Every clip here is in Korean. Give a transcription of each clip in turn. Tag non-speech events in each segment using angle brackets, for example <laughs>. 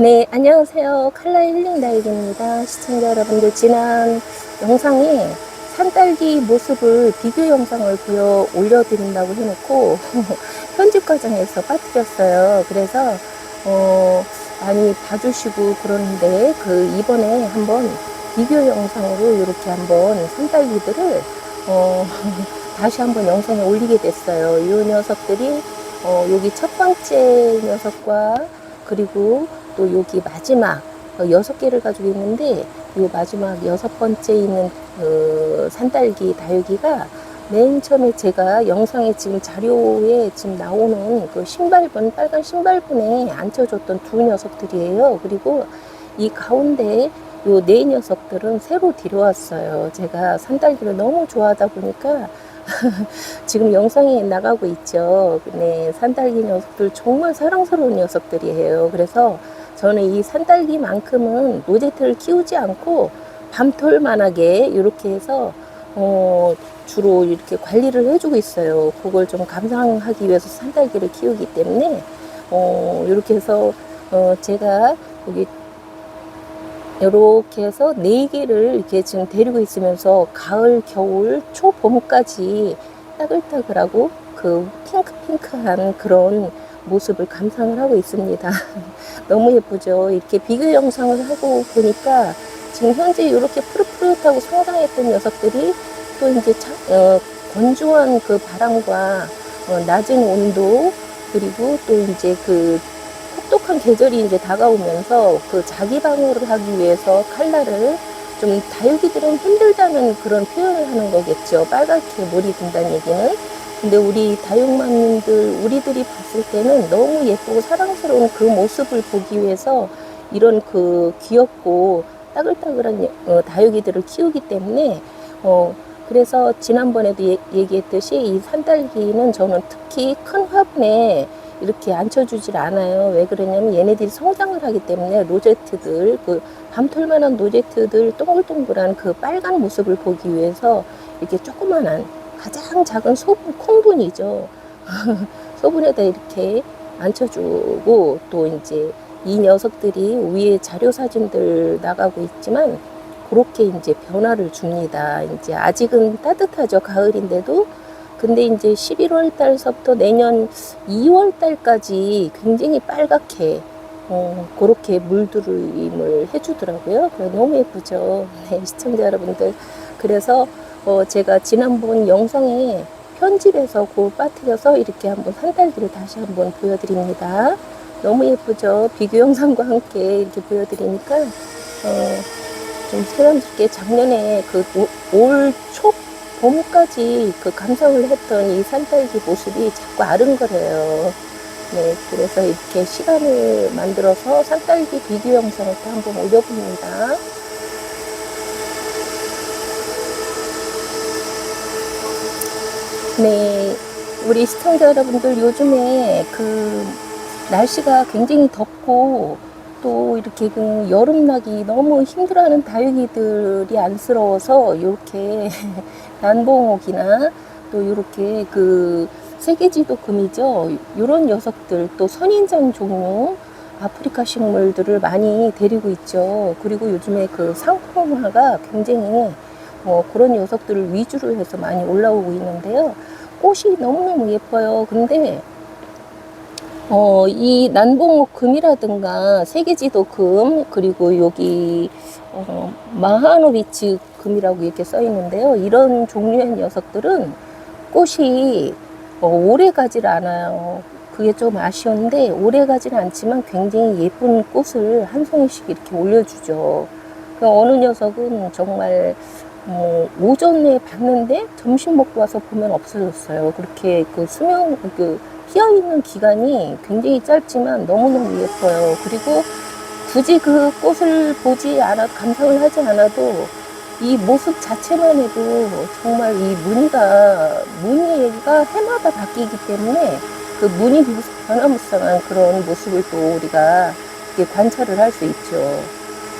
네, 안녕하세요. 칼라 힐링 다육입니다. 시청자 여러분들, 지난 영상에 산딸기 모습을 비교 영상을 보여 올려드린다고 해놓고 <laughs> 편집 과정에서 빠뜨렸어요. 그래서, 어, 많이 봐주시고 그러는데, 그, 이번에 한번 비교 영상으로 이렇게 한번 산딸기들을, 어, <laughs> 다시 한번 영상에 올리게 됐어요. 이 녀석들이, 어, 여기 첫 번째 녀석과 그리고 또 여기 마지막 어, 여섯 개를 가지고 있는데 이 마지막 여섯 번째 있는 그 산딸기 다육이가 맨 처음에 제가 영상에 지금 자료에 지금 나오는 그 신발분 빨간 신발분에 앉혀줬던 두 녀석들이에요. 그리고 이 가운데 요 네 녀석들은 새로 들여왔어요. 제가 산딸기를 너무 좋아하다 보니까 <laughs> 지금 영상에 나가고 있죠. 네, 산딸기 녀석들 정말 사랑스러운 녀석들이에요. 그래서 저는 이 산딸기만큼은 로제트를 키우지 않고 밤톨만하게 이렇게 해서 어, 주로 이렇게 관리를 해주고 있어요. 그걸 좀 감상하기 위해서 산딸기를 키우기 때문에 어, 이렇게 해서 어, 제가 여기 이렇게 해서 네 개를 이렇게 지금 데리고 있으면서 가을, 겨울, 초봄까지 따글따글하고 그 핑크핑크한 그런 모습을 감상을 하고 있습니다. <laughs> 너무 예쁘죠? 이렇게 비교 영상을 하고 보니까 지금 현재 이렇게 푸릇푸릇하고 성장했던 녀석들이 또 이제 참, 어, 건조한 그 바람과 어, 낮은 온도 그리고 또 이제 그 혹독한 계절이 이제 다가오면서 그 자기 방어를 하기 위해서 칼날을 좀 다육이들은 힘들다는 그런 표현을 하는 거겠죠. 빨갛게 물이 든다는 얘기는. 근데 우리 다육맘님들, 우리들이 봤을 때는 너무 예쁘고 사랑스러운 그 모습을 보기 위해서 이런 그 귀엽고 따글따글한 어, 다육이들을 키우기 때문에 어, 그래서 지난번에도 얘- 얘기했듯이 이 산딸기는 저는 특히 큰 화분에 이렇게 앉혀주질 않아요. 왜 그러냐면 얘네들이 성장을 하기 때문에 로제트들, 그 밤톨만한 로제트들 동글동글한 그 빨간 모습을 보기 위해서 이렇게 조그만한 가장 작은 소분, 콩분이죠. <laughs> 소분에다 이렇게 앉혀주고 또 이제 이 녀석들이 위에 자료 사진들 나가고 있지만 그렇게 이제 변화를 줍니다. 이제 아직은 따뜻하죠. 가을인데도. 근데 이제 11월 달서부터 내년 2월 달까지 굉장히 빨갛게 어, 그렇게 물들임을 해주더라고요. 너무 예쁘죠. 네, 시청자 여러분들. 그래서 어, 제가 지난번 영상에 편집해서 그 빠뜨려서 이렇게 한번 산딸기를 다시 한번 보여드립니다. 너무 예쁘죠. 비교 영상과 함께 이렇게 보여드리니까 어, 좀 새삼스럽게 작년에 그 올 초 봄까지 그 감상을 했던 이 산딸기 모습이 자꾸 아른거려요. 네, 그래서 이렇게 시간을 만들어서 산딸기 비교 영상을 또 한번 올려봅니다. 네, 우리 시청자 여러분들 요즘에 그 날씨가 굉장히 덥고 또 이렇게 그 여름나기 너무 힘들어하는 다육이들이 안쓰러워서 이렇게 <laughs> 난봉옥이나 또 이렇게 그 세계지도 금이죠. 이런 녀석들 또 선인장 종류 아프리카 식물들을 많이 데리고 있죠. 그리고 요즘에 그 상품화가 굉장히 어, 그런 녀석들을 위주로 해서 많이 올라오고 있는데요. 꽃이 너무너무 예뻐요. 근데 어, 이 난봉옥 금이라든가 세계지도 금 그리고 여기 어, 마하노비츠 금이라고 이렇게 써 있는데요. 이런 종류의 녀석들은 꽃이 어, 오래 가질 않아요. 그게 좀 아쉬운데 오래 가지는 않지만 굉장히 예쁜 꽃을 한 송이씩 이렇게 올려주죠. 그 어느 녀석은 정말 뭐 오전에 봤는데 점심 먹고 와서 보면 없어졌어요. 그렇게 그 수명 그 피어 있는 기간이 굉장히 짧지만 너무너무 예뻐요. 그리고 굳이 그 꽃을 보지 않아 감상을 하지 않아도 이 모습 자체만 해도 정말 이 무늬가 무늬가 해마다 바뀌기 때문에 그 무늬 변화무쌍한 그런 모습을 또 우리가 관찰을 할 수 있죠.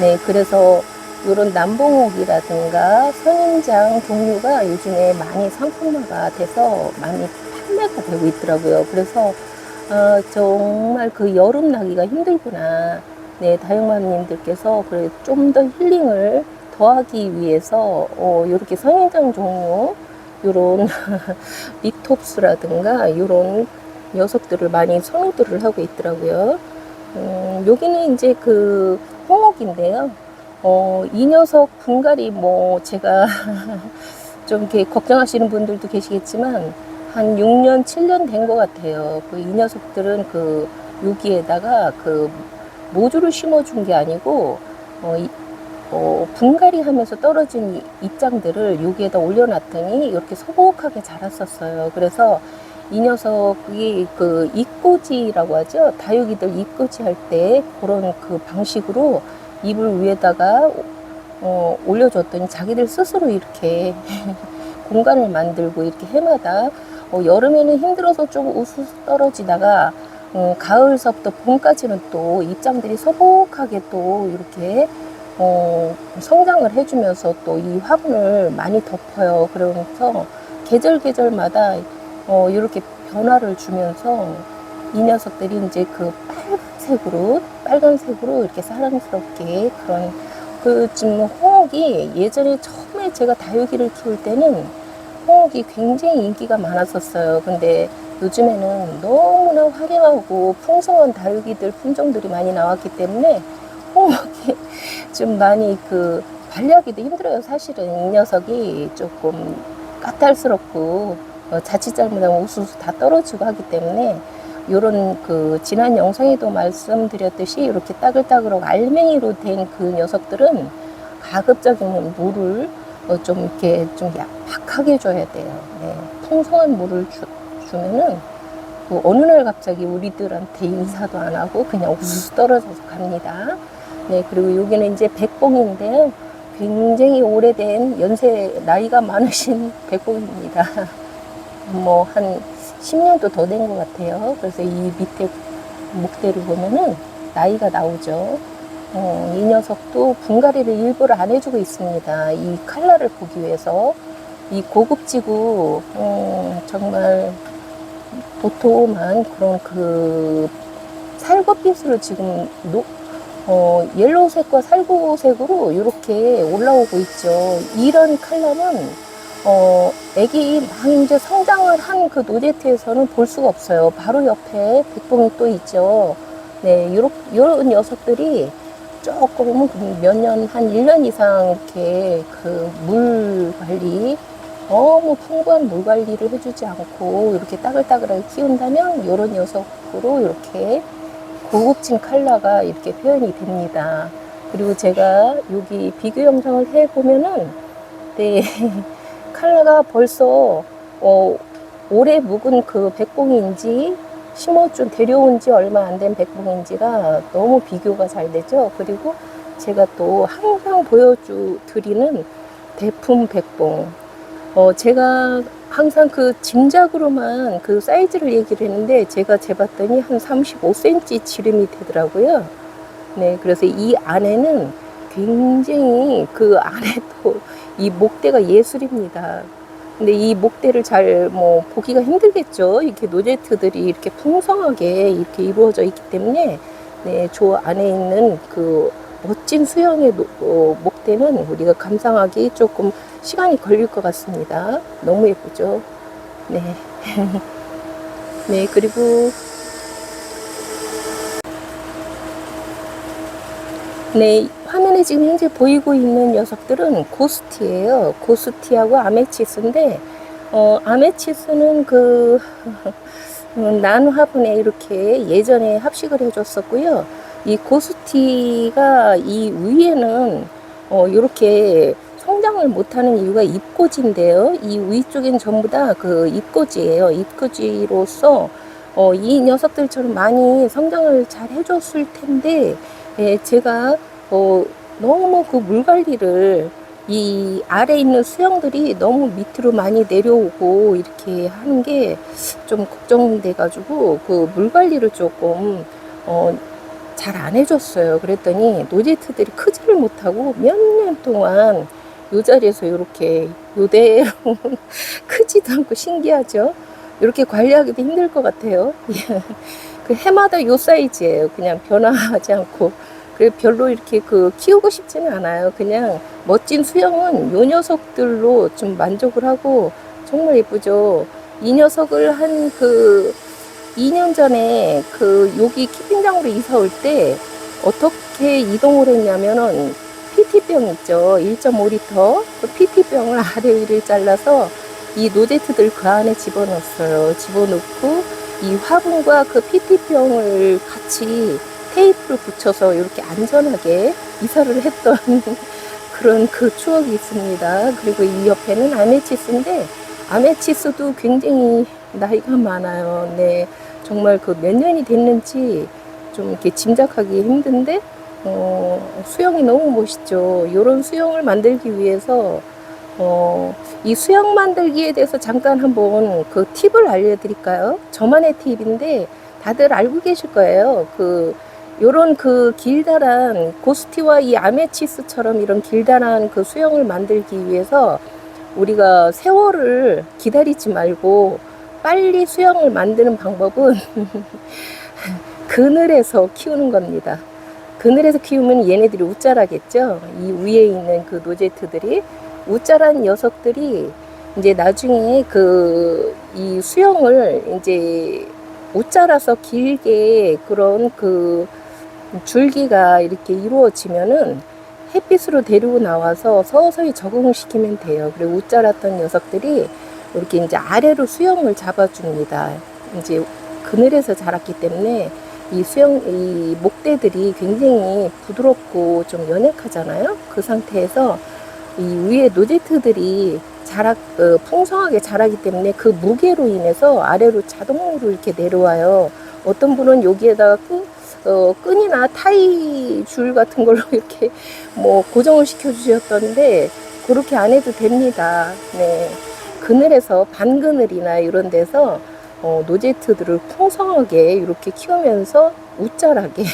네, 그래서 이런 남봉옥이라든가 선인장 종류가 요즘에 많이 상품화가 돼서 많이 판매가 되고 있더라고요. 그래서 어, 정말 그 여름 나기가 힘들구나. 네, 다육맘님들께서 그래 좀 더 힐링을 더하기 위해서 어, 이렇게 선인장 종류 요런 <laughs> 리톱스라든가 요런 녀석들을 많이 선호들을 하고 있더라고요. 음, 여기는 이제 그 홍옥인데요. 어, 이 녀석 분갈이 뭐 제가 <laughs> 좀 이렇게 걱정하시는 분들도 계시겠지만 한 6년, 7년 된 것 같아요. 그 이 녀석들은 그 여기에다가 그 모주를 심어준 게 아니고 어, 이, 어, 분갈이 하면서 떨어진 이 입장들을 여기에다 올려놨더니 이렇게 소복하게 자랐었어요. 그래서 이 녀석이 그 입꼬지라고 하죠. 다육이들 입꼬지 할때 그런 그 방식으로 잎을 위에다가 어, 올려줬더니 자기들 스스로 이렇게 <laughs> 공간을 만들고 이렇게 해마다 어, 여름에는 힘들어서 좀 우수수 떨어지다가 어, 가을서부터 봄까지는 또 입장들이 소복하게 또 이렇게 어, 성장을 해주면서 또 이 화분을 많이 덮어요. 그러면서 계절 계절마다 어, 이렇게 변화를 주면서 이 녀석들이 이제 그 빨간색으로 빨간색으로 이렇게 사랑스럽게 그런 그 지금 홍옥이 예전에 처음에 제가 다육이를 키울 때는 홍옥이 굉장히 인기가 많았었어요. 근데 요즘에는 너무나 화려하고 풍성한 다육이들 품종들이 많이 나왔기 때문에 홍옥이 <laughs> 좀 많이 그 관리하기도 힘들어요. 사실은 이 녀석이 조금 까탈스럽고 어, 자칫 잘못하면 우수수 다 떨어지고 하기 때문에 요런 그 지난 영상에도 말씀드렸듯이 이렇게 따글따글하고 알맹이로 된 그 녀석들은 가급적이면 물을 어, 좀 이렇게 좀 약하게 줘야 돼요. 네. 풍성한 물을 주, 주면은 또 어느 날 갑자기 우리들한테 인사도 안 하고 그냥 우수수 떨어져서 갑니다. 네, 그리고 여기는 이제 백봉인데요. 굉장히 오래된 연세 나이가 많으신 <laughs> 백봉입니다. 뭐 한 10년도 더 된 것 같아요. 그래서 이 밑에 목대를 보면은 나이가 나오죠. 어, 이 녀석도 분갈이를 일부러 안 해주고 있습니다. 이 칼라를 보기 위해서 이 고급지고 음, 정말 도톰한 그런 그 살구빛으로 지금 노, 어, 옐로우색과 살구색으로 이렇게 올라오고 있죠. 이런 컬러는 어, 애기 막 이제 성장을 한 그 노제트에서는 볼 수가 없어요. 바로 옆에 백봉이 또 있죠. 네, 요런, 요런 녀석들이 조금 몇 년, 한 1년 이상 이렇게 그 물 관리, 너무 풍부한 물 관리를 해주지 않고 이렇게 따글따글하게 키운다면 요런 녀석으로 이렇게 고급진 컬러가 이렇게 표현이 됩니다. 그리고 제가 여기 비교 영상을 해보면은, 네, <laughs> 컬러가 벌써, 어, 오래 묵은 그 백봉인지, 심어준, 데려온 지 얼마 안 된 백봉인지가 너무 비교가 잘 되죠. 그리고 제가 또 항상 보여주 드리는 대품 백봉. 어, 제가 항상 그 짐작으로만 그 사이즈를 얘기를 했는데 제가 재봤더니 한 35cm 지름이 되더라고요. 네, 그래서 이 안에는 굉장히 그 안에도 이 목대가 예술입니다. 근데 이 목대를 잘 뭐 보기가 힘들겠죠. 이렇게 노제트들이 이렇게 풍성하게 이렇게 이루어져 있기 때문에 네, 저 안에 있는 그 멋진 수영의 노- 어, 목대는 우리가 감상하기 조금 시간이 걸릴 것 같습니다. 너무 예쁘죠? 네. <laughs> 네, 그리고 네, 화면에 지금 현재 보이고 있는 녀석들은 고스티예요. 고스티하고 아메치스인데 어, 아메치스는 그 <laughs> 음, 난 화분에 이렇게 예전에 합식을 해줬었고요. 이 고스티가 이 위에는 어, 이렇게 성장을 못하는 이유가 잎꽂이인데요. 이 위쪽엔 전부 다 그 잎꽂이예요. 잎꽂이로서 어, 이 녀석들처럼 많이 성장을 잘 해줬을 텐데 예, 제가 어, 너무 그 물 관리를 이 아래 있는 수영들이 너무 밑으로 많이 내려오고 이렇게 하는 게 좀 걱정돼 가지고 그 물 관리를 조금 어, 잘 안 해줬어요. 그랬더니 노제트들이 크지를 못하고 몇 년 동안 요 자리에서 이렇게 요대로 <laughs> 크지도 않고 신기하죠. 이렇게 관리하기도 힘들 것 같아요. <laughs> 그 해마다 요 사이즈예요. 그냥 변화하지 않고 그래 별로 이렇게 그 키우고 싶지는 않아요. 그냥 멋진 수영은 요 녀석들로 좀 만족을 하고 정말 예쁘죠. 이 녀석을 한 그 2년 전에 그 여기 키핑장으로 이사 올 때 어떻게 이동을 했냐면은 PT병 있죠. 1.5리터. 그 PT병을 아래 위를 잘라서 이 노제트들 그 안에 집어넣었어요. 집어넣고 이 화분과 그 PT병을 같이 테이프를 붙여서 이렇게 안전하게 이사를 했던 <laughs> 그런 그 추억이 있습니다. 그리고 이 옆에는 아메치스인데 아메치스도 굉장히 나이가 많아요. 네. 정말 그 몇 년이 됐는지 좀 이렇게 짐작하기 힘든데 어, 수영이 너무 멋있죠. 이런 수영을 만들기 위해서 어, 이 수영 만들기에 대해서 잠깐 한번 그 팁을 알려드릴까요? 저만의 팁인데 다들 알고 계실 거예요. 그 요런 그 길다란 고스티와 이 아메치스처럼 이런 길다란 그 수영을 만들기 위해서 우리가 세월을 기다리지 말고 빨리 수영을 만드는 방법은 <laughs> 그늘에서 키우는 겁니다. 그늘에서 키우면 얘네들이 웃자라겠죠. 이 위에 있는 그 노제트들이 웃자란 녀석들이 이제 나중에 그 이 수영을 이제 웃자라서 길게 그런 그 줄기가 이렇게 이루어지면은 햇빛으로 데리고 나와서 서서히 적응을 시키면 돼요. 그리고 웃자랐던 녀석들이 이렇게 이제 아래로 수영을 잡아줍니다. 이제 그늘에서 자랐기 때문에 이 수영, 이 목대들이 굉장히 부드럽고 좀 연약하잖아요. 그 상태에서 이 위에 노제트들이 자라, 어, 풍성하게 자라기 때문에 그 무게로 인해서 아래로 자동으로 이렇게 내려와요. 어떤 분은 여기에다가 끈, 어, 끈이나 타이 줄 같은 걸로 <laughs> 이렇게 뭐 고정을 시켜 주셨던데 그렇게 안 해도 됩니다. 네. 그늘에서 반그늘이나 이런 데서 어, 노제트들을 풍성하게 이렇게 키우면서 웃자라게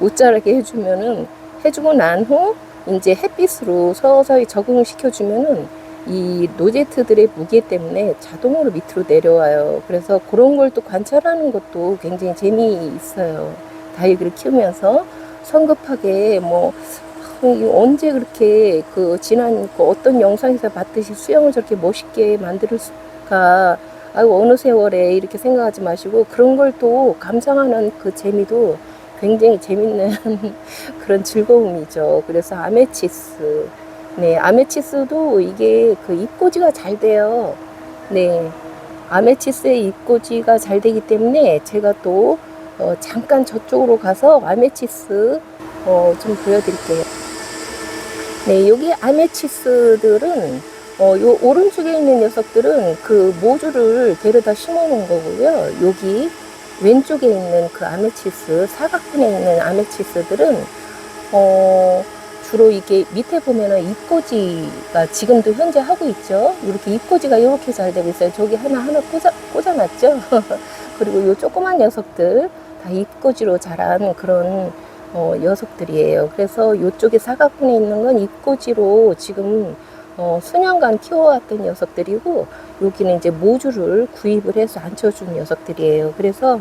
웃자라게 <laughs> 해주면은 해주고 난 후 이제 햇빛으로 서서히 적응을 시켜주면은 이 노제트들의 무게 때문에 자동으로 밑으로 내려와요. 그래서 그런 걸 또 관찰하는 것도 굉장히 재미있어요. 다육이를 키우면서 성급하게 뭐 언제 그렇게 그 지난 그 어떤 영상에서 봤듯이 수영을 저렇게 멋있게 만들었을까 아유 어느 세월에 이렇게 생각하지 마시고 그런 걸 또 감상하는 그 재미도 굉장히 재밌는 <laughs> 그런 즐거움이죠. 그래서 아메치스 네 아메치스도 이게 그 입꼬지가 잘 돼요. 네 아메치스의 입꼬지가 잘 되기 때문에 제가 또 어, 잠깐 저쪽으로 가서 아메치스 어, 좀 보여드릴게요. 네, 여기 아메치스들은 어, 요 오른쪽에 있는 녀석들은 그 모주를 데려다 심어 놓은 거고요. 여기 왼쪽에 있는 그 아메치스, 사각분에 있는 아메치스들은 어, 주로 이게 밑에 보면은 입꼬지가 지금도 현재 하고 있죠. 이렇게 입꼬지가 이렇게 잘 되고 있어요. 저기 하나 하나 꽂아, 꽂아놨죠. <laughs> 그리고 요 조그만 녀석들 다 입꼬지로 자란 그런 어, 녀석들이에요. 그래서 이쪽에 사각분에 있는 건 입꼬지로 지금 어, 수년간 키워왔던 녀석들이고 여기는 이제 모주를 구입을 해서 앉혀준 녀석들이에요. 그래서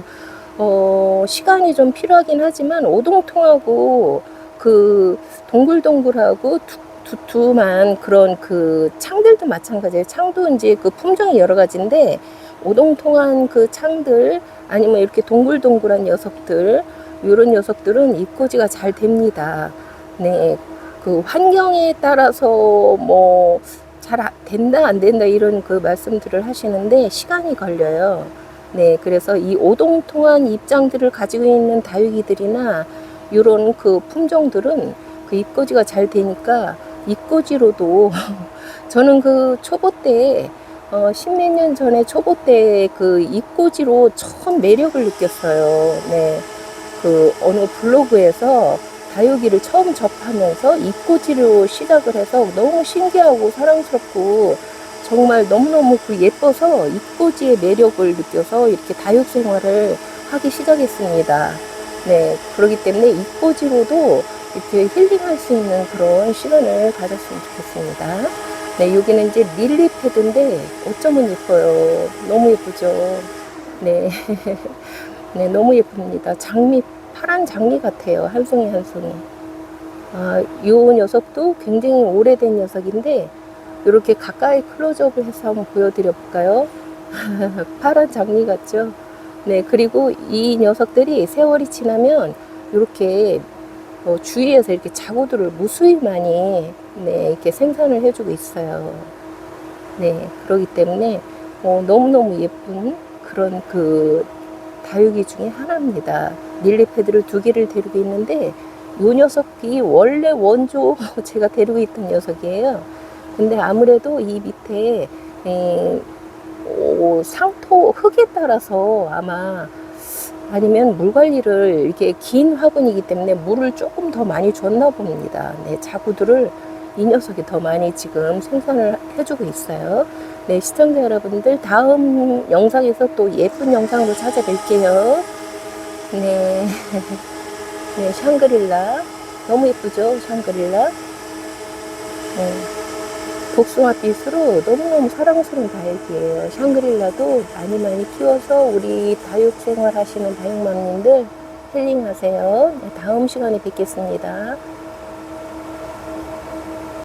어, 시간이 좀 필요하긴 하지만 오동통하고 그 동글동글하고 두, 두툼한 그런 그 창들도 마찬가지예요. 창도 이제 그 품종이 여러 가지인데 오동통한 그 창들 아니면 이렇게 동글동글한 녀석들 이런 녀석들은 입꼬지가 잘 됩니다. 네, 그 환경에 따라서 뭐 잘 된다 안 된다 이런 그 말씀들을 하시는데 시간이 걸려요. 네, 그래서 이 오동통한 입장들을 가지고 있는 다육이들이나 이런 그 품종들은 그 입꼬지가 잘 되니까 입꼬지로도 <laughs> 저는 그 초보 때 어, 십몇 년 전에 초보 때 그 입꼬지로 처음 매력을 느꼈어요. 네. 그 어느 블로그에서 다육이를 처음 접하면서 입꼬지로 시작을 해서 너무 신기하고 사랑스럽고 정말 너무너무 그 예뻐서 입꼬지의 매력을 느껴서 이렇게 다육 생활을 하기 시작했습니다. 네, 그렇기 때문에 입꼬지로도 이렇게 힐링할 수 있는 그런 시간을 가졌으면 좋겠습니다. 네, 여기는 이제 릴리 패드인데 어쩌면 예뻐요. 너무 예쁘죠. 네. <laughs> 네, 너무 예쁩니다. 장미 파란 장미 같아요. 한 송이 한 송이. 아, 요 녀석도 굉장히 오래된 녀석인데 이렇게 가까이 클로즈업을 해서 한번 보여드려 볼까요? <laughs> 파란 장미 같죠? 네, 그리고 이 녀석들이 세월이 지나면 이렇게 어, 주위에서 이렇게 자구들을 무수히 많이 네, 이렇게 생산을 해주고 있어요. 네, 그러기 때문에 어, 너무너무 예쁜 그런 그 다육이 중에 하나입니다. 릴리 패드를 두 개를 데리고 있는데 이 녀석이 원래 원조 <laughs> 제가 데리고 있던 녀석이에요. 근데 아무래도 이 밑에 에, 오, 상토 흙에 따라서 아마 아니면 물 관리를 이렇게 긴 화분이기 때문에 물을 조금 더 많이 줬나 봅니다. 네, 자구들을 이 녀석이 더 많이 지금 생산을 해주고 있어요. 네, 시청자 여러분들 다음 영상에서 또 예쁜 영상으로 찾아뵐게요. 네, <laughs> 네, 샹그릴라 너무 예쁘죠, 샹그릴라. 네. 복숭아 빛으로 너무너무 사랑스러운 다육이에요. 샹그릴라도 많이 많이 키워서 우리 다육 생활 하시는 다육맘님들 힐링하세요. 네, 다음 시간에 뵙겠습니다.